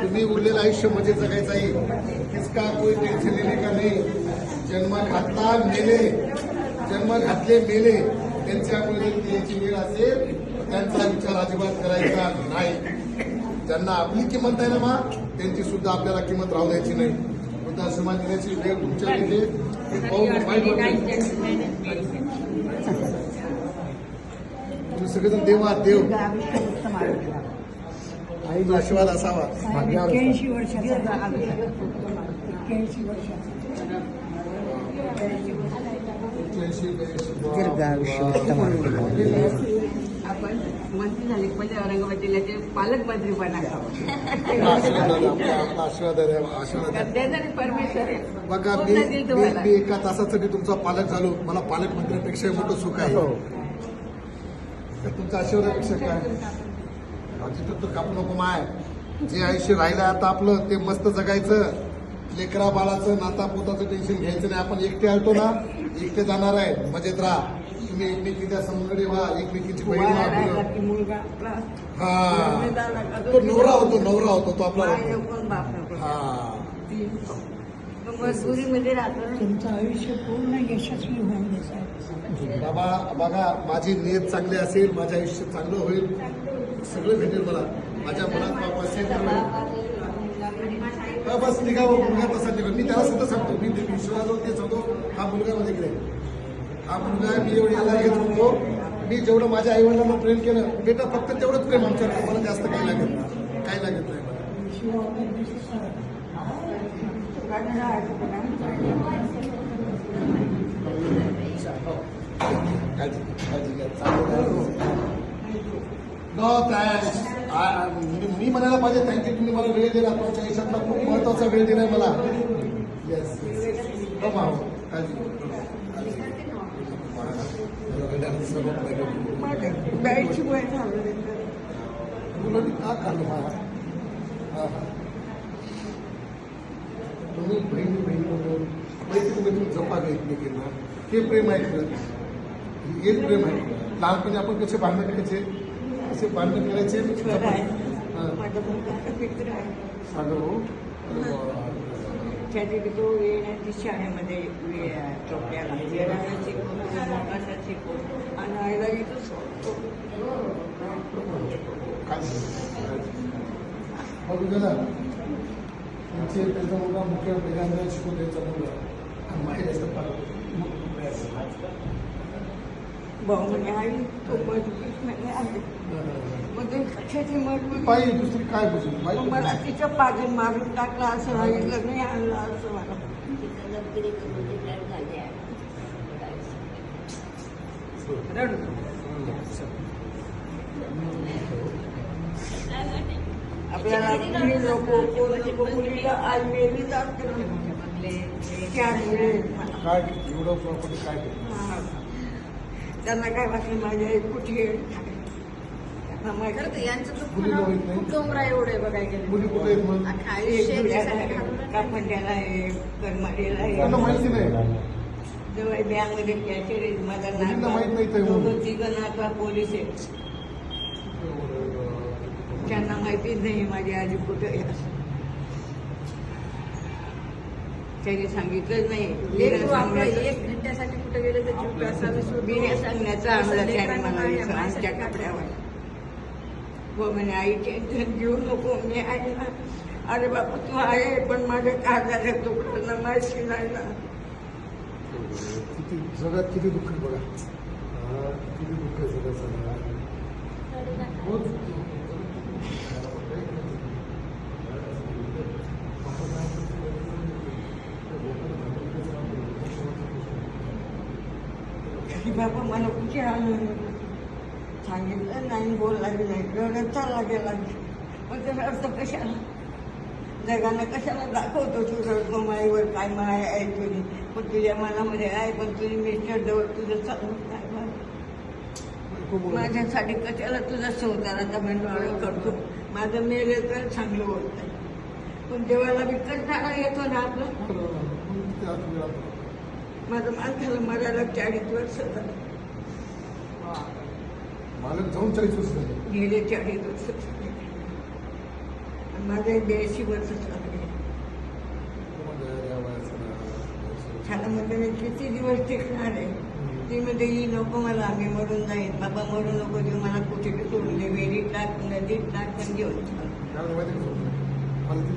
तुम्ही उरलेलं आयुष्य मजेत जगायचं आहे इसका कोई टेन्शन लेने का नाही? जन्म घातला मेले. जन्म घातले मेले. त्यांच्यामुळे त्यांची वेळ असेल त्यांचा विचार अजिबात करायचा नाही. ज्यांना आपली किंमत आहे ना मा त्यांची सुद्धा आपल्याला किंमत राहू द्यायची नाही. वृद्धाश्रमात देण्याची वेळ तुमच्या इथे तुम्ही सगळेजण देवा देव. आईचा आशीर्वाद असावा एक्क्याऐंशी वर्षाचा एक्क्याऐंशी आयुष्य आपण मंत्री झाले पहिले औरंगाबाद जिल्ह्याचे पालकमंत्री पण आशीर्वाद आहे आशीर्वाद परमेश्वर आहे. बघा मी एका तासासाठी तुमचा पालक झालो. मला पालकमंत्र्यापेक्षा मोठं सुख आहे. तर तुमच्या आशीर्वादापेक्षा काय? तिथं तर कापू नको माय. जे आयुष्य राहिलं आता आपलं ते मस्त जगायचं. लेकरा बाळाचं नाता पोताचं टेन्शन घ्यायचं नाही. आपण एकटे आलतो ना एकटे जाणार आहे. मजेत राहा. तुम्ही एकमेकीच्या समकडे व्हा एकमेकीची बहीण व्हा. हा. तो नवरा होतो नवरा होतो तो आपला. हा. मजबुरीमध्ये राहतो. तुमचं आयुष्य पूर्ण यशस्वी होऊन द्यायचं बाबा बघा माझी नियत चांगली असेल माझं आयुष्य चांगलं होईल. सगळं भेटेल मला. माझ्या मनात बाबा असेल तर होईल. बस निघा मुलगा तसा निघा मी त्याला सुद्धा सांगतो. मी ते विश्वासावर ते सांगतो हा मुलगा माझ्याकडे आहे. हा मुलगा आहे, मी एवढी याला घेत होतो. मी जेवढं माझ्या आई वडिलांना प्रेम केलं बेटा फक्त तेवढंच प्रेम आमच्याकडे. मला जास्त काही लागत नाही. काही लागत नाही मला. मी म्हणायला पाहिजे थँक्यू तुम्ही मला वेळ दिला तुमच्या आयुष्यातला खूप महत्त्वाचा वेळ दिलाय मला येस हो काळजी का काढलं मला हा, हा. तुम्ही बहिणी बहिणी म्हणून मैत्री तुम्ही जपा एकमेकींना हे प्रेम आहे खरं. हेच प्रेम आहे. लहानपणी आपण कसे भांडण करायचे? कसे भांडण करायचे? खरं आहे. हा. माझा मुलगा मित्र आहे. सागर हो. अरे वा. त्याची तो येण्याची शाळेमध्ये वे- चोपड्याला येणारा शिकवतो मोठासा शिकवतो आणि आईला इथं सोडतो. काय बघू गेला त्यांचे त्याचा मुलगा मुख्य वेगांना शिकून द्यायचा मुलगा. आणि माहीत असतं पालक. पायी दुसरी काय मला तिच्या पाठी मारून टाकला असं सांगितलं नाही आणलं असं मला. रडू आपल्याला मुली नको कोण नको मुलीला आज मेली जात. काय एवढं प्रॉपर्टी काय हा. त्यांना काय वाटलं माझी आई कुठे आहे? यांचं. खूप डोंगरा एवढे बघायला आहे. कापंड्याला आहे करमाडीला आहे जवळ बँकमध्ये कॅशर माझा मुलींना माहीत नाही ते म्हणून. दोघं तिघं नातवा पोलीस आहेत त्यांना माहितीच नाही माझी आजी कुठं. त्यांनी सांगितलंच नाही. एक घंट्यासाठी कुठे गेले तर जीव सांगण्याचं त्याने मला कपड्यावर. हो म्हणे आई टेन्शन घेऊ नको मी आहे ना. अरे बापा तू आहे पण माझ्या काळजाच्या तुकड्यांना माहिती नाही ना. किती जगात किती दुःख बघा. हा, किती दुःख आहे की बाबा मला कुठे आलं? सांगितलं नाही बोलला नाही. रडत चालला गेला. मग त्याचा अर्थ कशाला? जगानं कशाला दाखवतो तू रडतो? माईवर काय माय आहे तुझी? पण तुझ्या मनामध्ये आहे पण तुझी मिस्टर जवळ तुझं चालू काय माझ्यासाठी कशाला तुझा संसाराचा भांडवळ करतो? माझं मेले तर चांगलं होत पण देवाला विकत झाला येतो ना आपलं? हो, हो, हो. माझं माणसाला मरायला चाळीस वर्ष झालं. मालक जाऊन चाळीस वर्ष झाले. गेले चाळीस वर्ष आणि माझे ब्याऐंशी वर्ष झाले. खाला म्हणजे मी किती दिवस टिकणार आहे? ती म्हणजे ही नको मला आम्ही मरून जाईन. बाबा मरू नको देऊ मला कुठे सोडून दे. वेळी टाक नदीत टाक पण घेऊन चाल. काय माहिती का मला ती